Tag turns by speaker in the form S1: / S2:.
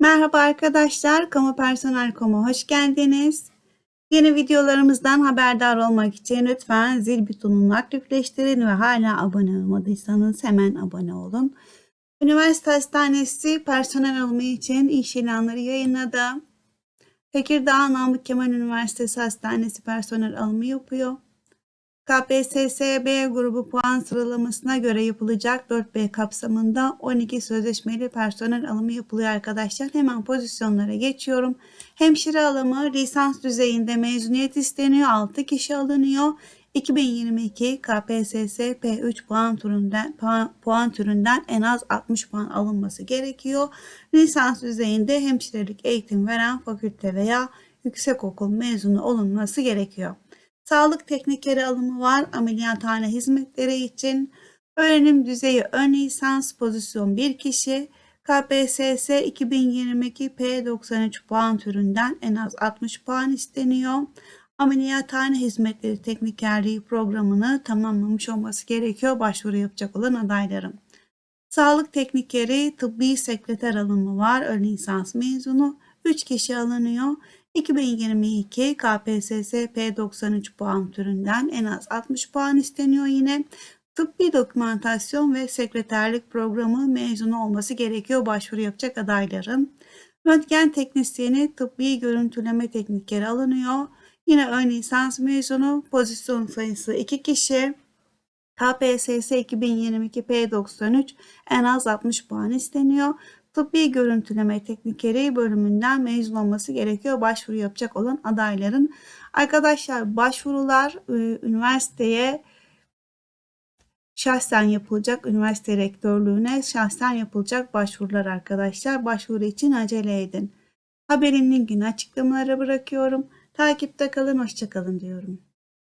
S1: Merhaba arkadaşlar, Kamu Personel Komu hoş geldiniz. Yeni videolarımızdan haberdar olmak için lütfen zil butonunu aktifleştirin ve hala abone olmadıysanız hemen abone olun. Üniversite Hastanesi personel alımı için iş ilanları yayınladı. Tekirdağ Namık Kemal Üniversitesi Hastanesi personel alımı yapıyor. KPSS grubu puan sıralamasına göre yapılacak 4B kapsamında 12 sözleşmeli personel alımı yapılıyor arkadaşlar. Hemen pozisyonlara geçiyorum. Hemşire alımı lisans düzeyinde mezuniyet isteniyor. 6 kişi alınıyor. 2022 KPSS P3 puan türünden, puan, puan türünden en az 60 puan alınması gerekiyor. Lisans düzeyinde hemşirelik eğitim veren fakülte veya yüksekokul mezunu olunması gerekiyor. Sağlık teknikeri alımı var ameliyathane hizmetleri için. Öğrenim düzeyi ön lisans pozisyon 1 kişi. KPSS 2022 P93 puan türünden en az 60 puan isteniyor. Ameliyathane hizmetleri teknikerliği programını tamamlamış olması gerekiyor başvuru yapacak olan adayların. Sağlık teknikeri tıbbi sekreter alımı var. Ön lisans mezunu 3 kişi alınıyor. 2022 KPSS P93 puan türünden en az 60 puan isteniyor yine. Tıbbi dokümantasyon ve sekreterlik programı mezunu olması gerekiyor başvuru yapacak adayların. Röntgen teknisyeni tıbbi görüntüleme teknikleri alınıyor. Yine ön lisans mezunu pozisyon sayısı 2 kişi. KPSS 2022 P93 en az 60 puan isteniyor. Tıbbi görüntüleme teknikeri bölümünden mezun olması gerekiyor başvuru yapacak olan adayların. Arkadaşlar başvurular e, üniversiteye şahsen yapılacak, üniversite rektörlüğüne şahsen yapılacak başvurular arkadaşlar. Başvuru için acele edin. Haberin linkini açıklamalara bırakıyorum. Takipte kalın, hoşçakalın diyorum.